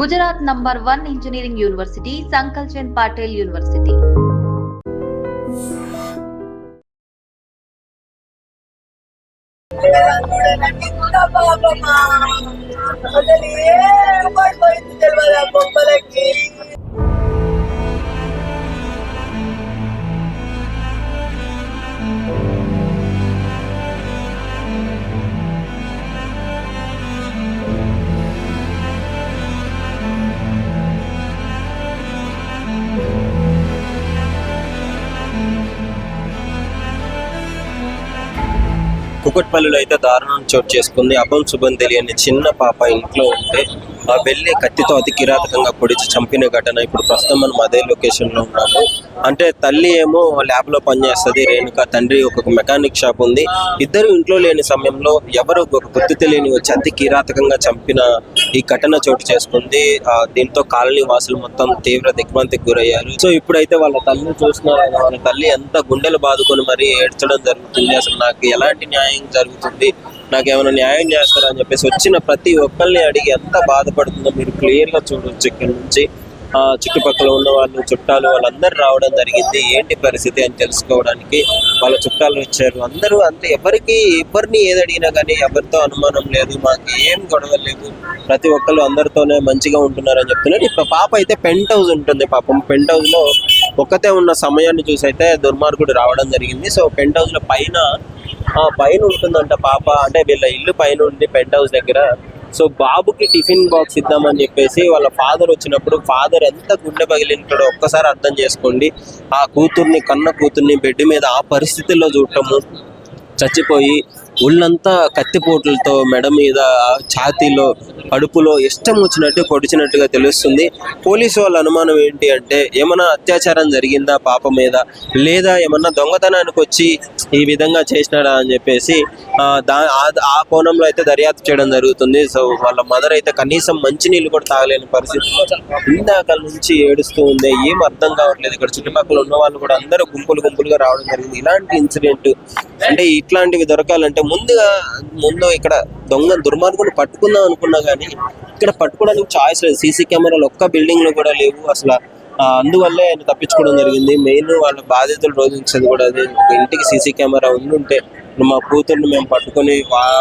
Gujarat number one engineering university Sankalchand Patel university అసలు బొమ్మలకి కుకట్పల్లిలో అయితే దారుణం చోటు చేసుకుంది అభం శుభం తెలియని చిన్న పాప ఇంట్లో ఉంటే ఆ వెళ్ళి కత్తితో అతి కిరాతకంగా పొడిచి చంపిన ఘటన ఇప్పుడు ప్రస్తుతం మనం అదే లొకేషన్లో ఉన్నాము అంటే తల్లి ఏమో ల్యాబ్లో పనిచేస్తుంది రేణుక తండ్రి ఒక మెకానిక్ షాప్ ఉంది ఇద్దరు ఇంట్లో లేని సమయంలో ఎవరు ఒక గుర్తు తెలియని వచ్చి అతి కిరాతకంగా చంపిన ఈ ఘటన చోటు చేసుకుంది దీంతో కాలనీ వాసులు మొత్తం తీవ్ర దిగ్భ్రాంతికి గురయ్యారు సో ఇప్పుడైతే వాళ్ళ తల్లిని చూసిన వాళ్ళ తల్లి ఎంత గుండెలు బాదుకొని మరీ ఏడ్చడం జరుగుతుంది అసలు నాకు ఎలాంటి న్యాయం జరుగుతుంది నాకేమైనా న్యాయం చేస్తారని చెప్పేసి వచ్చిన ప్రతి ఒక్కరిని అడిగి ఎంత బాధపడుతుందో మీరు క్లియర్గా చూడవచ్చు ఇక్కడ నుంచి చుట్టుపక్కల ఉన్న వాళ్ళు చుట్టాలు వాళ్ళందరూ రావడం జరిగింది ఏంటి పరిస్థితి అని తెలుసుకోవడానికి వాళ్ళ చుట్టాలు వచ్చారు అందరూ అంతే ఎవరికి ఎవరిని ఏది అడిగినా కానీ ఎవరితో అనుమానం లేదు మాకు ఏం గొడవ లేదు ప్రతి ఒక్కరు అందరితోనే మంచిగా ఉంటున్నారని చెప్తున్నారు ఇప్పుడు పాప అయితే పెంట్ హౌస్ ఉంటుంది పాపం పెంట్ హౌస్లో ఒక్కతే ఉన్న సమయాన్ని చూసి అయితే దుర్మార్గుడు రావడం జరిగింది సో పెంట్ హౌస్లో పైన పైన ఉంటుందంట పాప అంటే వీళ్ళ ఇల్లు పైన ఉంది పెంట్ హౌస్ దగ్గర సో బాబుకి టిఫిన్ బాక్స్ ఇద్దామని చెప్పేసి వాళ్ళ ఫాదర్ వచ్చినప్పుడు ఫాదర్ ఎంత గుండె పగిలింటాడో ఒక్కసారి అర్థం చేసుకోండి ఆ కూతుర్ని కన్న కూతుర్ని బెడ్ మీద ఆ పరిస్థితుల్లో చూడటము చచ్చిపోయి ఒళ్ళంతా కత్తిపోట్లతో మెడ మీద ఛాతీలో కడుపులో ఇష్టం వచ్చినట్టు పొడిచినట్టుగా తెలుస్తుంది పోలీసు వాళ్ళ అనుమానం ఏంటి అంటే ఏమైనా అత్యాచారం జరిగిందా పాప మీద లేదా ఏమన్నా దొంగతనానికి వచ్చి ఈ విధంగా చేసినాడా అని చెప్పేసి దా ఆ కోణంలో అయితే దర్యాప్తు చేయడం జరుగుతుంది సో వాళ్ళ మదర్ అయితే కనీసం మంచినీళ్ళు కూడా తాగలేని పరిస్థితి ఇందాక నుంచి ఏడుస్తూ ఉంది ఏం అర్థం కావట్లేదు ఇక్కడ చుట్టుపక్కల ఉన్న వాళ్ళు కూడా అందరూ గుంపులు గుంపులుగా రావడం జరిగింది ఇలాంటి ఇన్సిడెంట్ అంటే ఇట్లాంటివి దొరకాలంటే ముందుగా ముందు ఇక్కడ దొంగ దుర్మార్గులు పట్టుకుందాం అనుకున్నా కానీ ఇక్కడ పట్టుకోవడానికి ఛాయిస్ లేదు సీసీ కెమెరాలు ఒక్క బిల్డింగ్లో కూడా లేవు అసలు అందువల్లే ఆయన తప్పించుకోవడం జరిగింది మెయిన్ వాళ్ళ బాధితులు రోధించేది కూడా అది ఇంటికి సీసీ కెమెరా ఉండుంటే మా కూతుర్ని మేము పట్టుకొని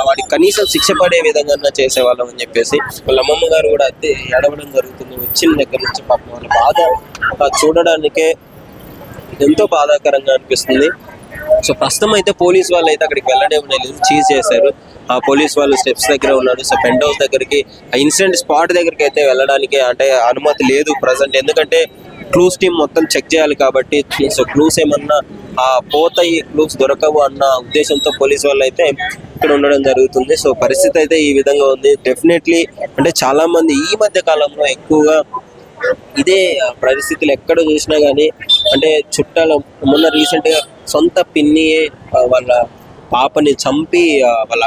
వాడి కనీసం శిక్ష పడే విధంగా చేసేవాళ్ళం అని చెప్పేసి వాళ్ళ అమ్మమ్మ గారు కూడా అయితే ఏడవడం జరుగుతుంది వచ్చిన దగ్గర నుంచి పాపం వాళ్ళ బాధ చూడడానికే ఎంతో బాధాకరంగా అనిపిస్తుంది సో ప్రస్తుతం అయితే పోలీస్ వాళ్ళు అయితే అక్కడికి వెళ్ళడం లేదు చీజ్ చేశారు ఆ పోలీస్ వాళ్ళు స్టెప్స్ దగ్గర ఉన్నారు సో పెంట్ హౌస్ దగ్గరికి ఆ ఇన్సిడెంట్ స్పాట్ దగ్గరికి అయితే వెళ్ళడానికి అంటే అనుమతి లేదు ప్రజెంట్ ఎందుకంటే క్లూస్ టీమ్ మొత్తం చెక్ చేయాలి కాబట్టి సో క్లూస్ ఏమన్నా ఆ పోతాయి క్లూస్ దొరకవు అన్న ఉద్దేశంతో పోలీస్ వాళ్ళు అయితే ఇక్కడ ఉండడం జరుగుతుంది సో పరిస్థితి అయితే ఈ విధంగా ఉంది డెఫినెట్లీ అంటే చాలా మంది ఈ మధ్య కాలంలో ఎక్కువగా ఇదే పరిస్థితులు ఎక్కడ చూసినా కానీ అంటే చుట్టాల మొన్న రీసెంట్గా సొంత పిన్నియే వాళ్ళ పాపని చంపి వాళ్ళ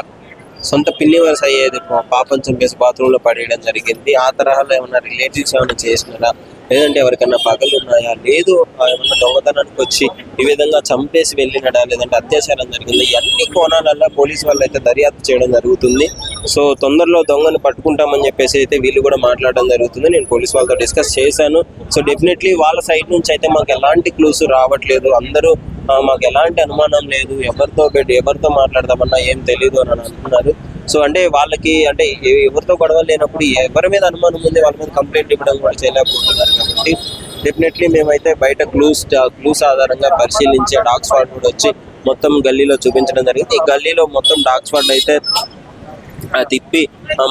సొంత పిన్ని వరుస అయ్యేది పాపని చంపేసి బాత్రూంలో పడేయడం జరిగింది ఆ తరహాలో ఏమైనా రిలేటివ్స్ ఏమైనా చేసినారా లేదంటే ఎవరికైనా పగలు ఉన్నాయా లేదు ఏమన్నా దొంగతనానికి వచ్చి ఈ విధంగా చంపేసి వెళ్ళినడా లేదంటే అత్యాచారం జరిగింది అన్ని కోణాలలో పోలీసు వాళ్ళు అయితే దర్యాప్తు చేయడం జరుగుతుంది సో తొందరలో దొంగను పట్టుకుంటామని చెప్పేసి అయితే వీళ్ళు కూడా మాట్లాడడం జరుగుతుంది నేను పోలీసు వాళ్ళతో డిస్కస్ చేశాను సో డెఫినెట్లీ వాళ్ళ సైడ్ నుంచి అయితే మాకు ఎలాంటి క్లూస్ రావట్లేదు అందరూ మాకు ఎలాంటి అనుమానం లేదు ఎవరితో పెట్టి ఎవరితో మాట్లాడదామన్నా ఏం తెలియదు అని అనుకున్నారు సో అంటే వాళ్ళకి అంటే ఎవరితో గొడవ లేనప్పుడు ఎవరి మీద అనుమానం ఉంది వాళ్ళ మీద కంప్లైంట్ ఇవ్వడం కూడా చేయలేకపోతున్నారు కాబట్టి డెఫినెట్లీ మేమైతే బయట క్లూస్ క్లూస్ ఆధారంగా పరిశీలించే డాగ్స్ వార్డ్ కూడా వచ్చి మొత్తం గల్లీలో చూపించడం జరిగింది ఈ గల్లీలో మొత్తం డాగ్స్ వార్డ్ అయితే తిప్పి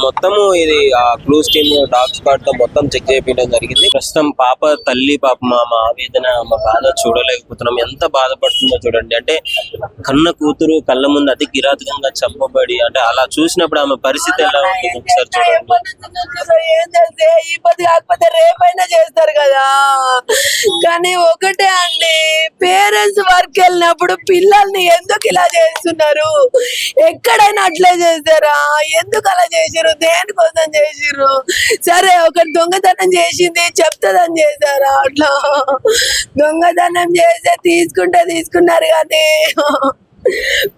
మొత్తము ఇది ఆ క్లూస్ టీమ్ డాగ్ స్పాట్ తో మొత్తం చెక్ చేయడం జరిగింది ప్రస్తుతం పాప తల్లి పాప మా మా ఆవేదన మా బాధ చూడలేకపోతున్నాం ఎంత బాధపడుతుందో చూడండి అంటే కన్న కూతురు కళ్ళ ముందు అతి కిరాతకంగా చంపబడి అంటే అలా చూసినప్పుడు ఆమె పరిస్థితి ఎలా ఉంటుంది ఒకసారి చూడండి రేపైనా చేస్తారు కదా కానీ ఒకటే అండి పేరెంట్స్ వర్క్ వెళ్ళినప్పుడు పిల్లల్ని ఎందుకు ఇలా చేస్తున్నారు ఎక్కడైనా అట్లే చేస్తారా ఎందుకు అలా చేసిరు కోసం చేసిరు సరే ఒకటి దొంగతనం చేసింది చెప్తదని చేశారు అట్లా దొంగతనం చేస్తే తీసుకుంటే తీసుకున్నారు కానీ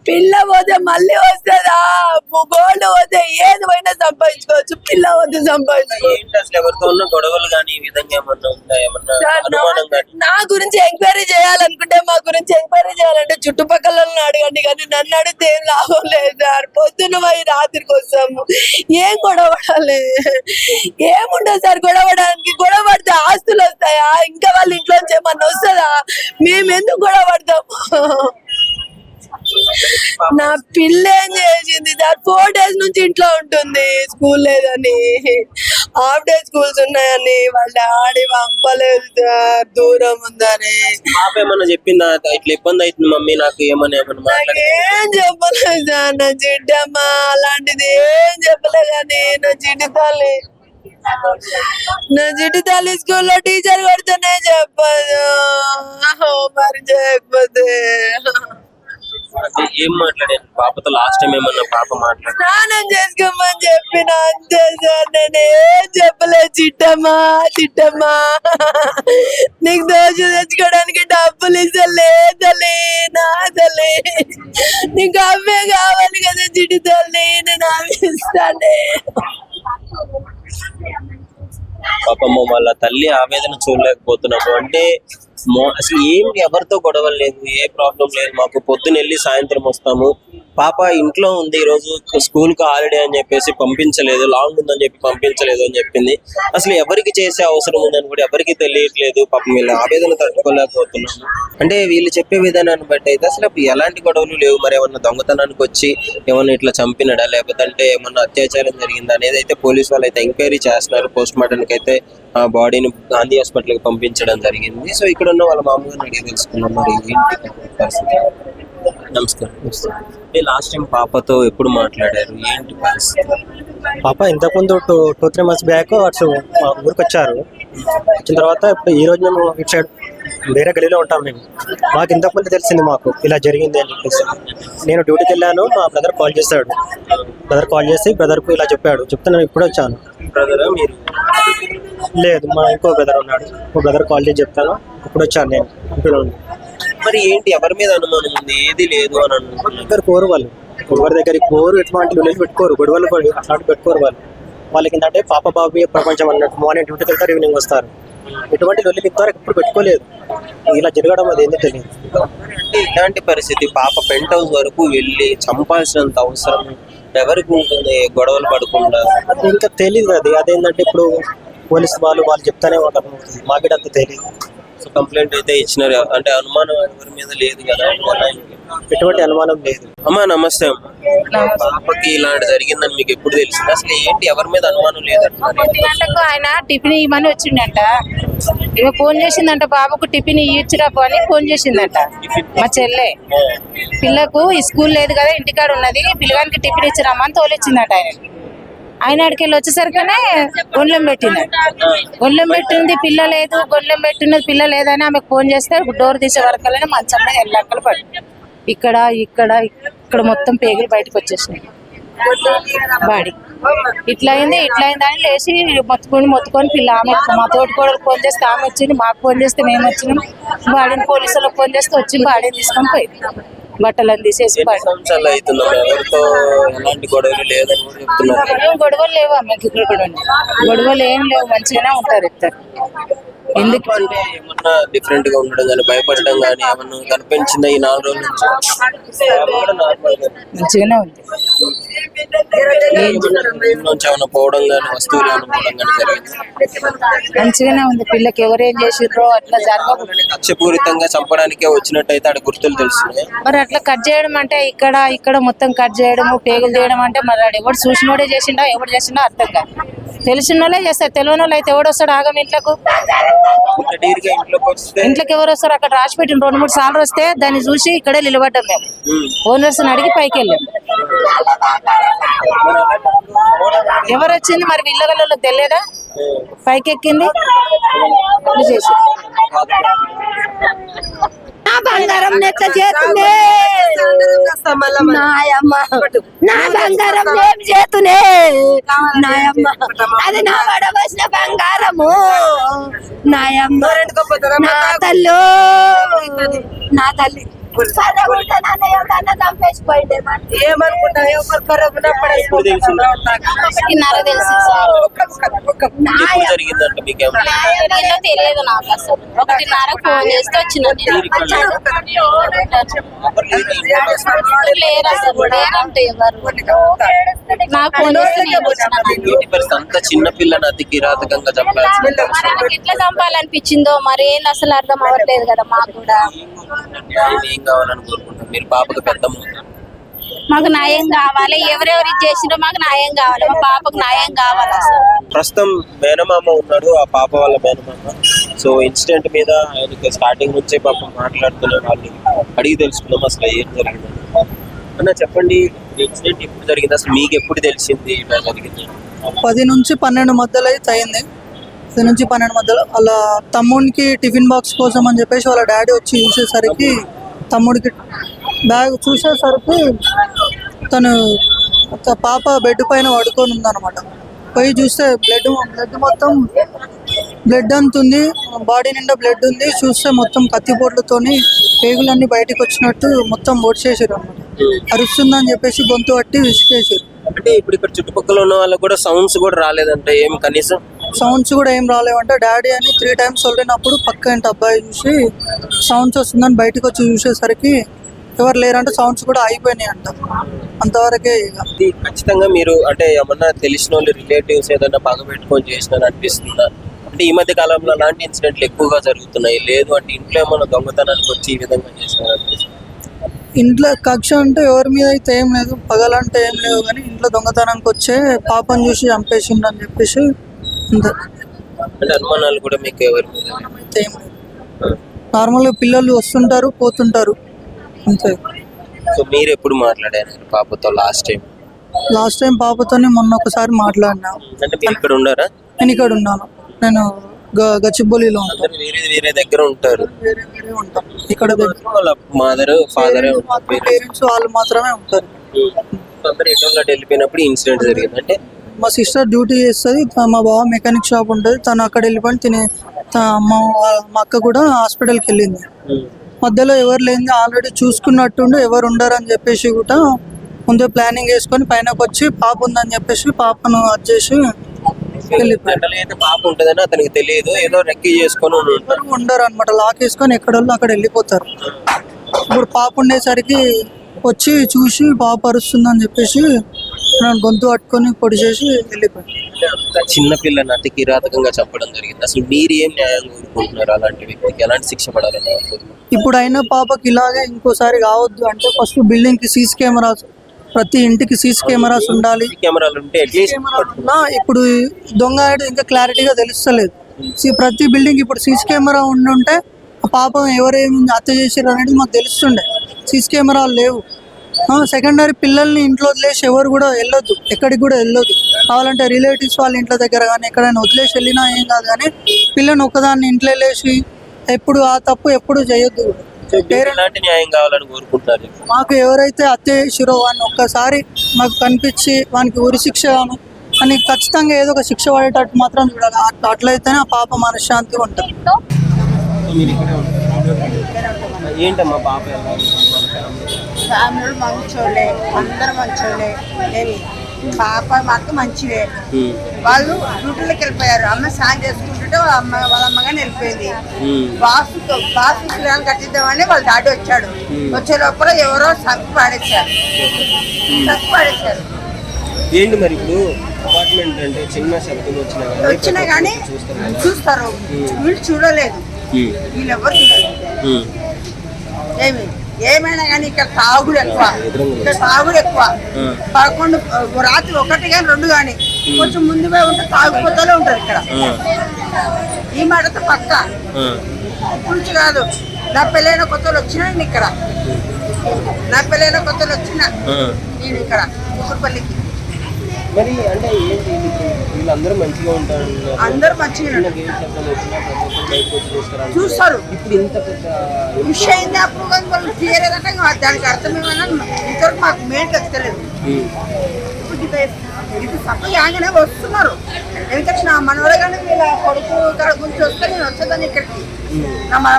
పిల్ల పోతే మళ్ళీ వస్తుందా గోల్డ్ పోతే ఏది పోయినా సంపాదించుకోవచ్చు పిల్ల పోతే సంపాదించుకోవచ్చు నా గురించి ఎంక్వైరీ చేయాలనుకుంటే మా గురించి ఎంక్వైరీ చేయాలంటే చుట్టుపక్కల అడగండి కానీ నన్ను అడిగితే ఏం లాభం లేదు సార్ పొద్దున్న పోయి రాత్రికి వస్తాము ఏం గొడవడాలి ఏముండదు సార్ గొడవడానికి గొడవ పడితే ఆస్తులు వస్తాయా ఇంకా వాళ్ళ ఇంట్లో ఏమన్నా వస్తుందా మేము ఎందుకు గొడవ పడతాము నా పిల్ల ఏం చేసింది దాని ఫోర్ డేస్ నుంచి ఇంట్లో ఉంటుంది స్కూల్ లేదని హాఫ్ డే స్కూల్స్ ఉన్నాయని వాళ్ళ ఆడి పంపలేదు దూరం ఉందని పాప ఏమన్నా చెప్పిందా ఇట్లా ఇబ్బంది అవుతుంది మమ్మీ నాకు ఏమని ఏమన్నా ఏం చెప్పలేదు నా జిడ్డమ్మా అలాంటిది ఏం చెప్పలేదు అని నా జిడ్డు తల్లి నా జిడ్డు తల్లి స్కూల్లో టీచర్ కొడుతూనే చెప్పదు మరి చేయకపోతే అంటే ఏం మాట్లాడాను పాపతో లాస్ట్ టైం ఏమన్నా పాప మాట్లాడు స్నానం చేసుకోమని చెప్పిన అంతే సార్ నేను ఏం చిట్టమ్మా చిట్టమ్మా నీకు దోశ తెచ్చుకోవడానికి డబ్బులు ఇస్తలేదలే నాదలే నీకు అవే కావాలి కదా చిట్టి తల్లి నేను అవి పాపమ్మ వాళ్ళ తల్లి ఆవేదన చూడలేకపోతున్నాము అంటే అసలు ఏం ఎవరితో గొడవలు లేదు ఏ ప్రాబ్లం లేదు మాకు పొద్దున వెళ్ళి సాయంత్రం వస్తాము పాప ఇంట్లో ఉంది ఈరోజు స్కూల్కి హాలిడే అని చెప్పేసి పంపించలేదు లాంగ్ ఉందని చెప్పి పంపించలేదు అని చెప్పింది అసలు ఎవరికి చేసే అవసరం ఉందని కూడా ఎవరికి తెలియట్లేదు పాపం వీళ్ళ ఆవేదన తట్టుకోలేకపోతున్నాము అంటే వీళ్ళు చెప్పే విధానాన్ని బట్టి అయితే అసలు ఎలాంటి గొడవలు లేవు మరి ఏమన్నా దొంగతనానికి వచ్చి ఏమన్నా ఇట్లా చంపినడా లేకపోతే ఏమన్నా అత్యాచారం జరిగిందా అనేది అయితే పోలీసు వాళ్ళు అయితే ఎంక్వైరీ చేస్తున్నారు పోస్ట్ మార్టంకి అయితే ఆ బాడీని గాంధీ హాస్పిటల్కి పంపించడం జరిగింది సో ఇక్కడ అన్న వాళ్ళ మామగారిని అడిగి తెలుసుకున్నాం మరి ఏంటి నమస్కారం లాస్ట్ టైం పాపతో ఎప్పుడు మాట్లాడారు ఏంటి పరిస్థితి పాప ఇంతకు ముందు two two three months back అటు ఊరికి వచ్చారు వచ్చిన తర్వాత ఇప్పుడు ఈ రోజు మేము ఇచ్చాడు వేరే గలీలో ఉంటాం మేము మాకు ఇంతకు ముందు తెలిసింది మాకు ఇలా జరిగింది అని చెప్పేసి నేను డ్యూటీకి వెళ్ళాను మా బ్రదర్ కాల్ చేశాడు బ్రదర్ కాల్ చేసి బ్రదర్కు ఇలా చెప్పాడు చెప్తే నేను ఇప్పుడు వచ్చాను బ్రదర్ మీరు లేదు మా ఇంకో బ్రదర్ ఉన్నాడు ఇంకో బ్రదర్ కాల్ చేసి చెప్తాను ఇప్పుడు వచ్చాను నేను ఇప్పుడు మరి ఏంటి ఎవరి మీద అనుమానం ఉంది ఏది లేదు అని అనుకుంటున్నారు కోరు వాళ్ళు ఎవరి దగ్గర కోరు ఎటువంటి లొల్లి పెట్టుకోరు గొడవలు అట్లాంటి పెట్టుకోరు వాళ్ళు వాళ్ళకి ఏంటంటే పాప బాబు ప్రపంచం అన్నట్టు మార్నింగ్ డ్యూటీకి వెళ్తారు ఈవినింగ్ వస్తారు ఎటువంటి లొల్లి వరకు ఎప్పుడు పెట్టుకోలేదు ఇలా జరగడం అది ఏంటో తెలియదు అంటే ఇలాంటి పరిస్థితి పాప పెంట్ హౌస్ వరకు వెళ్ళి చంపాల్సినంత అవసరం ఎవరికి ఉంటుంది గొడవలు పడకుండా అది ఇంకా తెలియదు అది అదేంటంటే ఇప్పుడు పోలీసు వాళ్ళు వాళ్ళు చెప్తానే ఉంటారు మాకు అంత తెలియదు సో కంప్లైంట్ అయితే ఇచ్చినారు అంటే అనుమానం ఎవరి మీద లేదు కదా ఎటువంటి అనుమానం లేదు అమ్మా నమస్తే అమ్మా పాపకి ఇలాంటి జరిగిందని మీకు ఎప్పుడు తెలిసింది అసలు ఏంటి ఎవరి మీద అనుమానం లేదంటున్నారు ఆయన టిఫిన్ ఇవ్వమని వచ్చిండట ఇక ఫోన్ చేసిందంట బాబుకు టిఫిన్ ఇచ్చిరాపు అని ఫోన్ చేసిందంట మా చెల్లె పిల్లకు ఈ స్కూల్ లేదు కదా ఇంటికాడ ఉన్నది పిల్లగానికి టిఫిన్ ఇచ్చిరామని తోలిచ్చిందంట ఆయన ఆయన అడికెళ్ళి వచ్చేసరికనే గొల్లెం పెట్టింది గొల్లెం పెట్టింది పిల్ల లేదు గొల్లెం పెట్టినది పిల్ల లేదని ఆమెకు ఫోన్ చేస్తే డోర్ తీసే వరకల్లోనే మంచం మీద ఎల్లక్కలు పడి ఇక్కడ ఇక్కడ ఇక్కడ మొత్తం పేగులు బయటకు వచ్చేసినాయి బాడీ ఇట్లా అయింది ఇట్లా అయింది అని లేచి మొత్తుకొని మొత్తుకొని పిల్ల ఆమె మా తోటి కూడా ఫోన్ చేస్తే ఆమె వచ్చింది మాకు ఫోన్ చేస్తే మేము వచ్చినాం బాడీని పోలీసులకు ఫోన్ చేస్తే వచ్చి బాడీని తీసుకొని పోయింది బట్టలను తీసేసి గొడవలు లేవు అమ్మకి ఇక్కడ గొడవలు గొడవలు ఏం లేవు మంచిగానే ఉంటారు ఇద్దరు ఎందుకు ఏమన్నా డిఫరెంట్ గా ఉండడం కానీ భయపడడం కానీ ఏమన్నా కనిపించిందా ఈ నాలుగు రోజుల నుంచి మంచిగానే ఉంది పోవడం వస్తువులు మంచిగానే ఉంది పిల్లకి ఎవరు ఏం చేసిండ్రో అట్లా జరగకూడదు లక్ష్యపూరితంగా చంపడానికే వచ్చినట్టయితే ఆడ గుర్తులు తెలుస్తున్నాయి మరి అట్లా కట్ చేయడం అంటే ఇక్కడ ఇక్కడ మొత్తం కట్ చేయడము పేగులు చేయడం అంటే మరి ఎవడు చూసినోడే చేసిండో ఎవడు చేసిండో అర్థం కాదు తెలిసిన వాళ్ళే చేస్తారు తెలియని వాళ్ళు అయితే ఎవడొస్తాడు ఆగం ఇంట్లోకు ఇంట్లోకి ఎవరు వస్తారు అక్కడ రాసి పెట్టిన రెండు మూడు సార్లు వస్తే దాన్ని చూసి ఇక్కడే నిలబడ్డం మేము ఓనర్స్ అడిగి పైకి వెళ్ళాం ఎవరు వచ్చింది మరి విల్లగల్లో తెలియదా పైకి ఎక్కింది చేసి బంగారం నెట్ల ఇస్తా మళ్ళా నా బంగారం ఏం చేతునే నాయమ్మ అది నా వడవసిన బంగారము నాయమ్మ నా తల్లి నా తల్లి తెలియదు నాకు అసలు అసలు నాకు చిన్న పిల్లని అతి చంపాలి ఎట్లా చంపాలనిపించిందో మరి అసలు అర్థం అవ్వట్లేదు కదా మాకు కూడా కావాలని కోరుకుంటాం మీరు పాపకు పెద్ద మాకు న్యాయం కావాలి ఎవరెవరు చేసినా మాకు న్యాయం కావాలి మా పాపకు న్యాయం కావాలి ప్రస్తుతం మేనమామ ఉన్నాడు ఆ పాప వాళ్ళ మేనమామ సో ఇన్సిడెంట్ మీద ఆయనకి స్టార్టింగ్ నుంచే పాప మాట్లాడుతున్నాడు వాళ్ళని అడిగి తెలుసుకున్నాం అసలు ఏం జరిగింది అన్న చెప్పండి ఇన్సిడెంట్ ఎప్పుడు జరిగింది అసలు మీకు ఎప్పుడు తెలిసింది ఇలా జరిగింది పది నుంచి పన్నెండు మధ్యలో అయితే అయింది పది నుంచి పన్నెండు మధ్యలో వాళ్ళ తమ్మునికి టిఫిన్ బాక్స్ కోసం అని చెప్పేసి వాళ్ళ డాడీ వచ్చి చూసేసరికి తమ్ముడికి బ్యాగ్ చూసేసరికి తను పాప బెడ్ పైన పడుకొని ఉందన్నమాట పోయి చూస్తే బ్లడ్ బ్లడ్ మొత్తం బ్లడ్ అంత ఉంది బాడీ నిండా బ్లడ్ ఉంది చూస్తే మొత్తం కత్తిపోట్లతోని పేగులన్నీ బయటకు వచ్చినట్టు మొత్తం ఒడిచేసారు అనమాట అరుస్తుందని చెప్పేసి గొంతు పట్టి విసికేసారు అంటే ఇప్పుడు ఇక్కడ చుట్టుపక్కల ఉన్న వాళ్ళకి కూడా సౌండ్స్ కూడా రాలేదంటే ఏం కనీసం సౌండ్స్ కూడా ఏం రాలేవంటే డాడీ అని త్రీ టైమ్స్ వెళ్ళినప్పుడు పక్క ఇంటి అబ్బాయి చూసి సౌండ్స్ వస్తుందని బయటకు వచ్చి చూసేసరికి ఎవరు లేరంటే సౌండ్స్ కూడా అయిపోయినాయి అంట అంతవరకే ఖచ్చితంగా మీరు అంటే ఏమన్నా తెలిసిన వాళ్ళు రిలేటివ్స్ ఏదైనా బాగా పెట్టుకొని చేసిన అనిపిస్తుందా అంటే ఈ మధ్య కాలంలో అలాంటి ఇన్సిడెంట్లు ఎక్కువగా జరుగుతున్నాయి లేదు అంటే ఇంట్లో ఏమైనా దొంగతనానికి వచ్చి ఈ విధంగా చేసినారు ఇంట్లో కక్ష అంటే ఎవరి మీద అయితే ఏం లేదు పగలంటే ఏం లేవు కానీ ఇంట్లో దొంగతనానికి వచ్చే పాపను చూసి చంపేసిండని చెప్పేసి అంతే కూడా మీకు ఎవరి మీద అంతే పిల్లలు వస్తుంటారు పోతుంటారు అంతే సో మీరు ఎప్పుడు మాట్లాడారు పాపతో లాస్ట్ టైం లాస్ట్ టైం పాపతోనే మొన్న ఒకసారి మాట్లాడినా అంటే మీరు ఇక్కడ ఉన్నారా నేను ఇక్కడ ఉన్నాను నేను గ- గచ్చిబౌలిలో ఉంటాను వేరే వేరే దగ్గర ఉంటారు ఇక్కడ వాళ్ళ మదర్ ఫాదర్ పేరెంట్స్ వాళ్ళు మాత్రమే ఉంటారు అందరు hmm. ఎటువంటి వెళ్ళిపోయినప్పుడు ఇన్సిడెంట్ జరిగింది అంటే మా సిస్టర్ డ్యూటీ చేస్తుంది మా బావ మెకానిక్ షాప్ ఉంటుంది తను అక్కడ వెళ్ళిపోయి తినే మా మా అక్క కూడా హాస్పిటల్కి వెళ్ళింది మధ్యలో ఎవరు లేని ఆల్రెడీ చూసుకున్నట్టుండి ఎవరు ఉండరు అని చెప్పేసి కూడా ముందే ప్లానింగ్ వేసుకొని పైనకు వచ్చి పాప ఉందని చెప్పేసి పాపను అది చేసి పాప ఉంటుందని అతనికి తెలియదు ఉండరు అనమాట లాక్ వేసుకొని ఎక్కడ వాళ్ళు అక్కడ వెళ్ళిపోతారు ఇప్పుడు పాప ఉండేసరికి వచ్చి చూసి పాప అరుస్తుందని చెప్పేసి చేస్తున్నాను గొంతు పట్టుకొని పొడి చేసి వెళ్ళిపోయి చిన్న పిల్లని కిరాతకంగా చెప్పడం జరిగింది అసలు మీరు ఏం న్యాయం కోరుకుంటున్నారు అలాంటి వ్యక్తికి ఎలాంటి శిక్ష పడాలని ఇప్పుడు అయినా పాపకి ఇలాగే ఇంకోసారి కావద్దు అంటే ఫస్ట్ బిల్డింగ్ కి సీసీ కెమెరాస్ ప్రతి ఇంటికి సీసీ కెమెరాస్ ఉండాలి కెమెరాలు ఉంటే ఇప్పుడు దొంగ ఇంకా క్లారిటీగా తెలుస్తలేదు ప్రతి బిల్డింగ్ ఇప్పుడు సీసీ కెమెరా ఉండుంటే పాపం ఎవరేమి హత్య చేసారు అనేది మాకు తెలుస్తుండే సీసీ కెమెరాలు లేవు సెకండరీ పిల్లల్ని ఇంట్లో వదిలేసి ఎవరు కూడా వెళ్ళొద్దు ఎక్కడికి కూడా వెళ్ళొద్దు కావాలంటే రిలేటివ్స్ వాళ్ళ ఇంట్లో దగ్గర కానీ ఎక్కడైనా వదిలేసి వెళ్ళినా ఏం కాదు కానీ పిల్లని ఒక్కదాన్ని ఇంట్లో వెళ్ళేసి ఎప్పుడు ఆ తప్పు ఎప్పుడు చేయొద్దు మాకు ఎవరైతే అత్తే చేసిరో వాడిని ఒక్కసారి మాకు కనిపించి వానికి ఉరి శిక్ష కానీ అని ఖచ్చితంగా ఏదో ఒక శిక్ష పడేటట్టు మాత్రం చూడాలి అట్లయితేనే ఆ పాప మనశ్శాంతిగా ఉంటుంది ఏంటమ్మా పాప ఫ్యామిలీ మంచోళ్ళే అందరు మంచోళ్ళే ఏమి పాప మాకు మంచివే వాళ్ళు డ్యూటీలకు వెళ్ళిపోయారు అమ్మ సాయం చేసుకుంటుంటే వాళ్ళ అమ్మ వాళ్ళ అమ్మగానే వెళ్ళిపోయింది బాసు బాసు కిరాలు కట్టిద్దామని వాళ్ళ డాడీ వచ్చాడు వచ్చే లోపల ఎవరో సప్పు పాడేశారు సప్పు పాడేశారు ఏంటి మరి ఇప్పుడు అపార్ట్మెంట్ అంటే చిన్న శబ్దం వచ్చినా వచ్చినా కానీ చూస్తారు వీళ్ళు చూడలేదు వీళ్ళు ఎవరు చూడలేదు ఏమి ఏమైనా కానీ ఇక్కడ తాగుడు ఎక్కువ ఇక్కడ తాగుడు ఎక్కువ పదకొండు రాత్రి ఒకటి కానీ రెండు కానీ కొంచెం ముందు పోయి ఉంటే తాగుపోతూనే ఉంటారు ఇక్కడ ఈ మాటతో పక్క నుంచి కాదు నా పెళ్ళైన కొత్త వచ్చినాను ఇక్కడ నా పెళ్ళైన కొత్త వచ్చిన నేను ఇక్కడ కుక్కపల్లికి మరి అంటే వీళ్ళందరూ మంచిగా ఉంటారు అందరూ మంచిగా చూస్తారు ఇప్పుడు ఇంత పెద్ద కృషి అయింది అప్పుడు కానీ వాళ్ళు తీయలేదంటే దానికి అర్థమేమైనా ఇంతవరకు మాకు మెయిన్ తెలియదు ఇది సభ ఆగానే వస్తున్నారు ఎందుకంటే నా మనవర కానీ వీళ్ళ కొడుకు కాడ గురించి వస్తే నేను వచ్చేదాన్ని ఇక్కడికి నా మన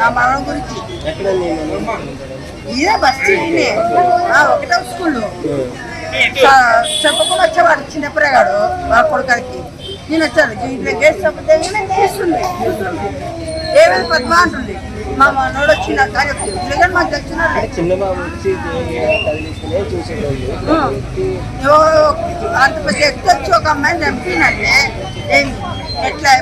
నా మన గురించి ఇదే బస్ ఒకటే స్కూల్లో చెప్పకుండా వచ్చేవాడు చిన్న పిల్లగాడు మా కొడుకానికి నేను వచ్చాడు ఇంట్లో చేసి చెప్పితే చేస్తుండే ఏమైనా పద్మ అంటుంది మా మనోడు వచ్చిన కానీ మాకు తెలిసిన అంత ఒక అమ్మాయిని చంపినంటే ఏంటి ఎట్లా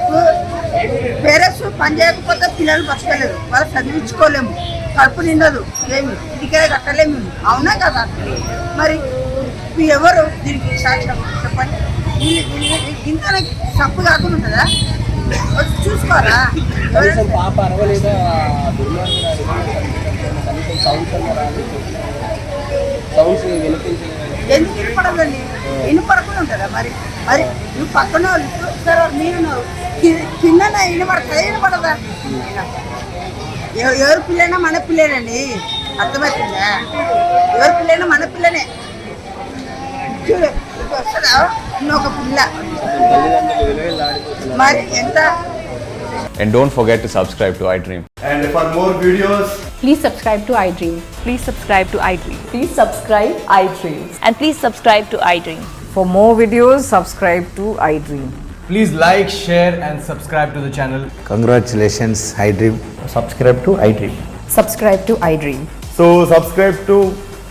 పేరెంట్స్ పని చేయకపోతే పిల్లలు బతకలేదు వాళ్ళు చదివించుకోలేము కడుపు నిండదు ఏమి ఇదికే కట్టలేము అవునా కదా మరి మీ ఎవరు దీనికి సాక్ష్యం చెప్పండి ఇంతనే తప్పు కాకుండా ఉంటుందా వచ్చి చూసుకోరా పాప అరవలేదా ఎందుకు వినపడదండి వినపడకుండా ఉంటుందా మరి మరి నువ్వు పక్కన వాళ్ళు నేను కింద వినపడతా వినపడదా ఎవరు పిల్లైనా మన పిల్లనండి అర్థమవుతుందా ఎవరి పిల్లైనా మన పిల్లనే చూడు ఇప్పుడు వస్తుందా ఇంకొక పిల్ల తల్లిదండ్రులు విలువలు ఆడిపోతున్నారు మరి ఎంత And don't forget to subscribe to iDream. And for more videos, Please subscribe to iDream. Please subscribe to iDream. Please subscribe iDream. And please subscribe to iDream. For more videos, subscribe to iDream. please like, share, and subscribe to the channel. Congratulations, iDream. Subscribe to iDream. Subscribe to iDream. So, subscribe to